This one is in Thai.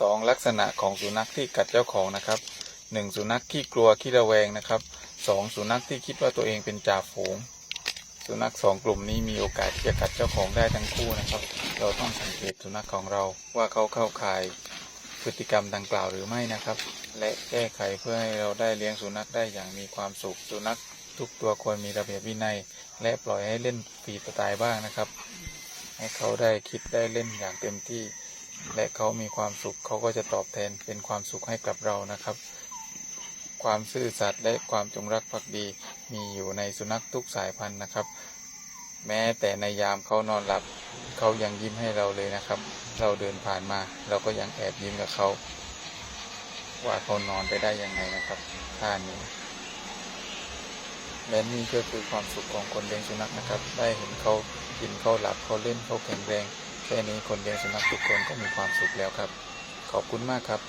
สองลักษณะของสุนัขที่กัดเจ้าของนะครับหนึ่งสุนัขขี้กลัวขี้ระแวงนะครับสองสุนัขที่คิดว่าตัวเองเป็นจ่าฝูง สุนัขสองกลุ่มนี้มีโอกาสที่จะกัดเจ้าของได้ทั้งคู่นะครับ เราต้องสังเกตสุนัขของเราว่าเขาเข้าข่ายพฤติกรรมดังกล่าวหรือไม่นะครับ และแก้ไขเพื่อให้เราได้เลี้ยงสุนัขได้อย่างมีความสุข สุนัขทุกตัวควรมีระเบียบวินัย และปล่อยให้เล่นฟรีสไตล์บ้างนะครับ ให้เขาได้คิดได้เล่นอย่างเต็มที่ และเขามีความสุขเขาก็จะตอบแทนเป็นความสุขให้กับเรานะครับ ความซื่อสัตย์และความจงรักภักดีมีอยู่ในสุนัขทุกสายพันธุ์นะครับ แม้แต่ในยามเขานอนหลับเขายังยิ้มให้เราเลยนะครับ เราเดินผ่านมาเราก็ยังแอบยิ้มกับเขาว่าเขานอนไปได้ยังไงนะครับท่านี้และนี่ก็คือความสุขของคนเลี้ยงสุนัขนะครับ ได้เห็นเขากินเขาหลับเขาเล่นเขาแข็งแรง แค่นี้คนเลี้ยงสุนัขทุกคนก็มีความสุขแล้วครับ ขอบคุณมากครับ